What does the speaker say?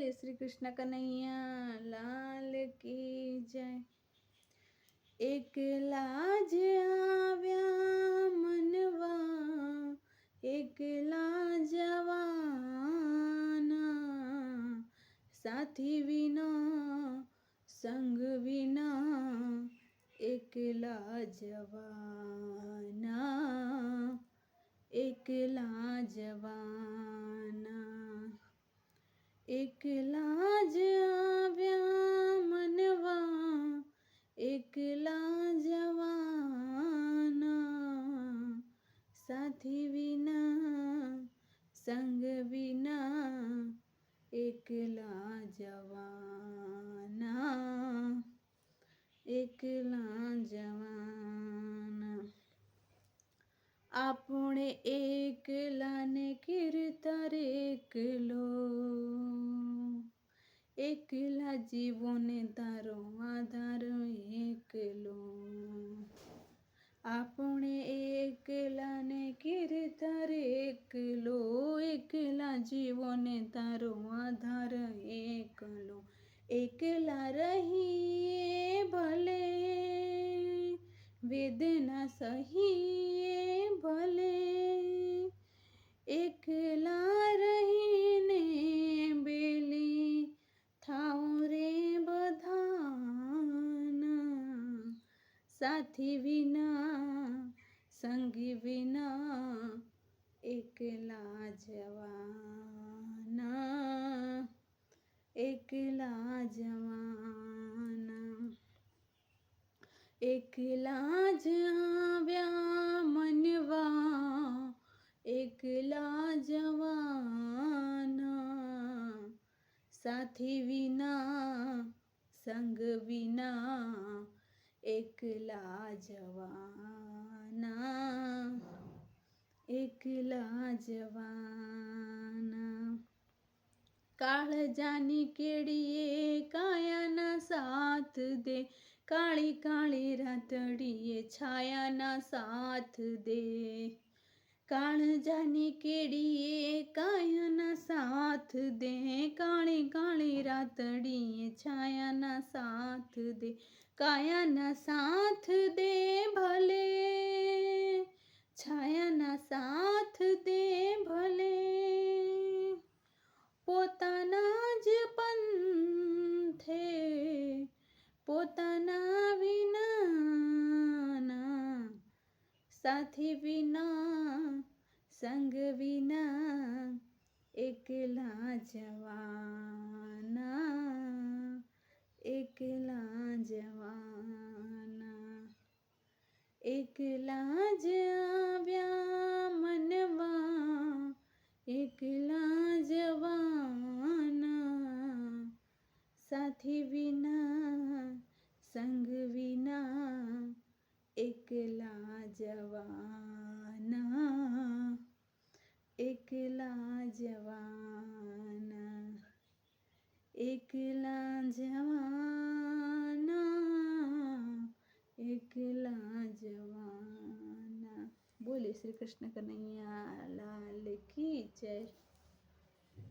बोले, श्री कृष्ण कन्हैया, लाल की जय। एक लाज आव्या मनवा, एक लाजवाना साथी बिना संग बिना एक लाजवाना एक लाजवाना એકલા જ આવ્યા મનવા એકલા જવાના સાથી વિના સંગ વિના એકલા જવાના એકલા જવાના આપણે એકલાને એકલા જીવોને તારો આધાર એકલો આપણે એકલાને કીર્તર એકલો એકલા જીવોને તારો આધાર એકલો એકલા રહીએ ભલે વેદના સહીએ સાથી વિના સંગી વિના એકલા જવાના એકલા જવાના એકલા જ આવ્યા મનવા એકલા જવાના સાથી વિના સંગ વિના એકલા જવાના એકલા જવાના. કાળજાની કેડીએ કાયાના સાથ દે, કાળી કાળી રાતડીએ છાયાના સાથ દે. કાળજાની કેડીએ કાયાના સાથ દે કાળી રાતડીએ છાયાના સાથ દે કાયાના સાથ દે ભલે છાયાના સાથ દે ભલે પોતાના જ પંથે પોતાના વિનાના સાથી વિના સંગ વિના એકલા જવાના एकला जवाना इकला जाव्या मनवा इकला जवाना साथी बिना संग बिना इकला जवाना इकला जवाना इकला जवाना એકલા જવાના બોલે શ્રી કૃષ્ણ કનૈયા લાલ કી જય